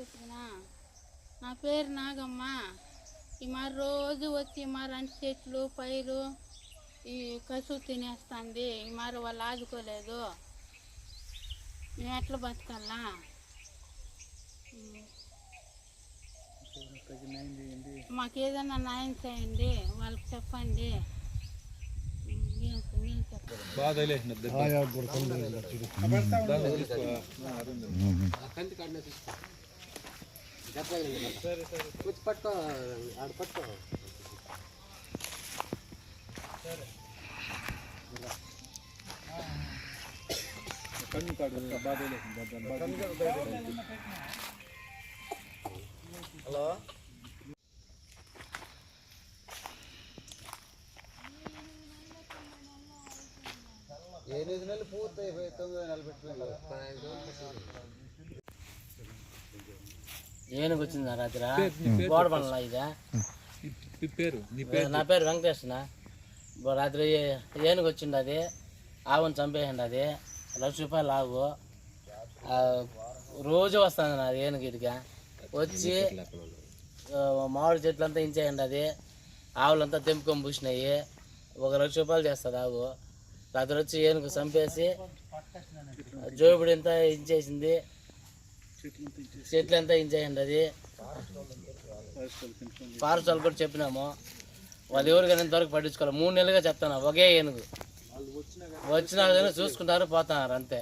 చెప్పుకున్నా నా పేరు నాగమ్మ ఈ మరి రోజు వచ్చి మరి అంటి చెట్లు పైరు ఈ కసువు తినేస్తుంది ఈ మరి వాళ్ళు ఆదుకోలేదు మేము ఎట్లా బతకాలా ఉమ్. మాకు ఏదైనా న్యాయం చేయండి వాళ్ళకి చెప్పండి పట్టుకో ఆడ పట్టుకో కన్ను కాడు హలో ఎనిమిది. నెలలు పూర్తి అయిపోయి తొమ్మిది నెలలు పెట్టుకున్నాం ఏనుగు వచ్చిందా రాత్రి గోడ పనుల ఇదా? నీ పేరు నీ నా బో రాత్రి ఏనుగు వచ్చింది అది? ఆవుని చంపేసింది అది? లక్ష రూపాయలు ఆవు. రోజు వస్తుంది నాది ఏనుగు ఇదిగా వచ్చి మామిడి చెట్లు అంతా ఇంచేయండి అది. ఆవులంతా తెంపుకొని పూసినాయి. ఒక లక్ష రూపాయలు చేస్తుంది ఆవు. రాత్రి వచ్చి ఏనుగు చంపేసి జోబుడు అంతా ఇంచేసింది. చెట్లు అంతా ఇంచేయండి అది. ఫారెస్ట్ వాళ్ళు కూడా చెప్పినాము. వాళ్ళు ఎవరికైనా ఇంతవరకు పట్టించుకోవాలి మూడు నెలలుగా చెప్తాను ఒకే ఏనుగు. వచ్చిన చూసుకుంటారు పోతున్నారు అంతే.